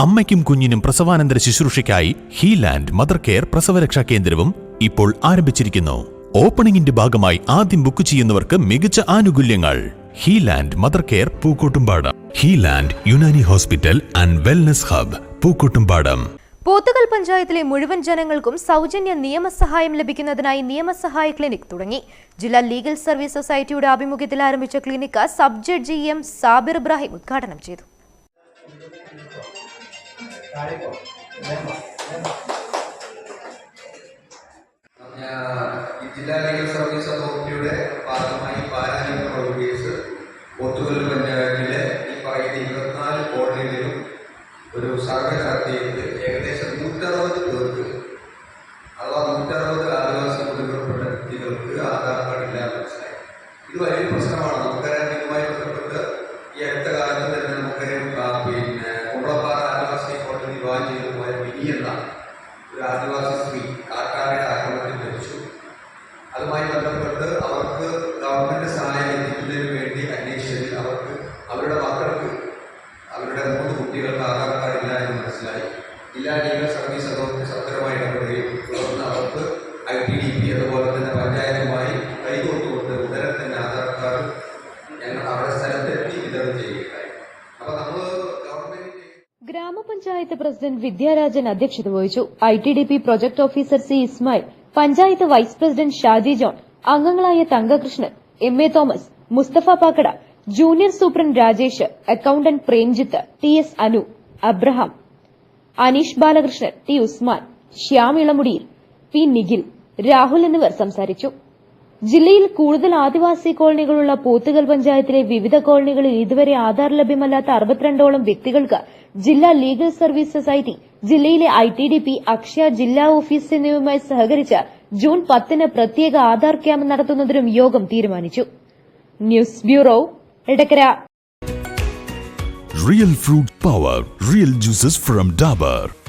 അമ്മയ്ക്കും കുഞ്ഞിനും പ്രസവാനന്തര ശുശ്രൂഷയ്ക്കായി ഹീലാൻഡ് mother care പ്രസവരക്ഷാ കേന്ദ്രവും ഇപ്പോൾ ആരംഭിച്ചിരിക്കുന്നു. ഓപ്പണിംഗിന്റെ ഭാഗമായി ആദ്യം ബുക്ക് ചെയ്യുന്നവർക്ക് മികച്ച ആനുകൂല്യങ്ങൾ. Highland mother care Pookkottumpadam. Highland Unani hospital and wellness hub Pookkottumpadam. Pothukal പഞ്ചായത്തിലെ മുഴുവൻ ജനങ്ങൾക്കും സൗജന്യ നിയമസഹായം ലഭിക്കുന്നതിനായി നിയമസഹായ ക്ലിനിക് തുടങ്ങി. ജില്ലാ ലീഗൽ സർവീസ് സൊസൈറ്റിയുടെ ആഭിമുഖ്യത്തിൽ ആരംഭിച്ച clinic sub judge M Sabir Ibrahim ഉദ്ഘാടനം ചെയ്തു. ജില്ലാ ലീഗൽ സർവീസ് അതോറിറ്റിയുടെ ഭാഗമായി പാരാലിംഗ് പ്രൊവിഡീസ് പോത്തുകൽ പഞ്ചായത്തിലെ ഈ പറയുന്ന ഇരുപത്തിനാല് കോളനികളിലും ഒരു സർവേ നടത്തിയിട്ട് ഏകദേശം നൂറ്ററുപത് കുട്ടികൾക്ക് ആധാർ കാർഡ് ഇല്ല എന്ന് മനസ്സിലായി. ജില്ലാ സർവീസ് അതോറിറ്റി സത്വരമായി ഇടപെടുകയും തുടർന്ന് അവർക്ക് ഐ ടി ഡി പി അതുപോലെ തന്നെ പഞ്ചായത്തുമായി കൈകോർത്തുകൊണ്ട് ഉടനെ തന്നെ ആധാർ കാർഡ് ഞങ്ങൾ അവരുടെ സ്ഥലത്തെത്തി വിതരണം ചെയ്യുകയുണ്ടായി. അപ്പോൾ നമ്മൾ ഗ്രാമപഞ്ചായത്ത് പ്രസിഡന്റ് വിദ്യാരാജൻ അധ്യക്ഷത വഹിച്ചു. I T D P project officer C Ismail panchayat vice president Shaji John അംഗങ്ങളായ Thankakrishnan M A Thomas Mustafa Pakkada junior superintendent Rajesh accountant Premjith T S Anu Abraham Aneesh Balakrishnan T Usman Shyam ഇളമുടിയിൽ P Nikhil Rahul എന്നിവർ സംസാരിച്ചു. ജില്ലയിൽ കൂടുതൽ ആദിവാസി കോളനികളുള്ള പോത്തുകൽ പഞ്ചായത്തിലെ വിവിധ കോളനികളിൽ ഇതുവരെ ആധാർ ലഭ്യമല്ലാത്ത അറുപത്തിരണ്ടോളം വ്യക്തികൾക്ക് ജില്ലാ ലീഗൽ സർവീസ് സൊസൈറ്റി ജില്ലയിലെ I T D P Akshaya ജില്ലാ ഓഫീസ് എന്നിവയുമായി സഹകരിച്ച് ജൂൺ പത്തിന് പ്രത്യേക ആധാർ ക്യാമ്പ് നടത്തുന്നതിനും യോഗം തീരുമാനിച്ചു. News bureau Edakkara Real fruit power, real juices from Dabur.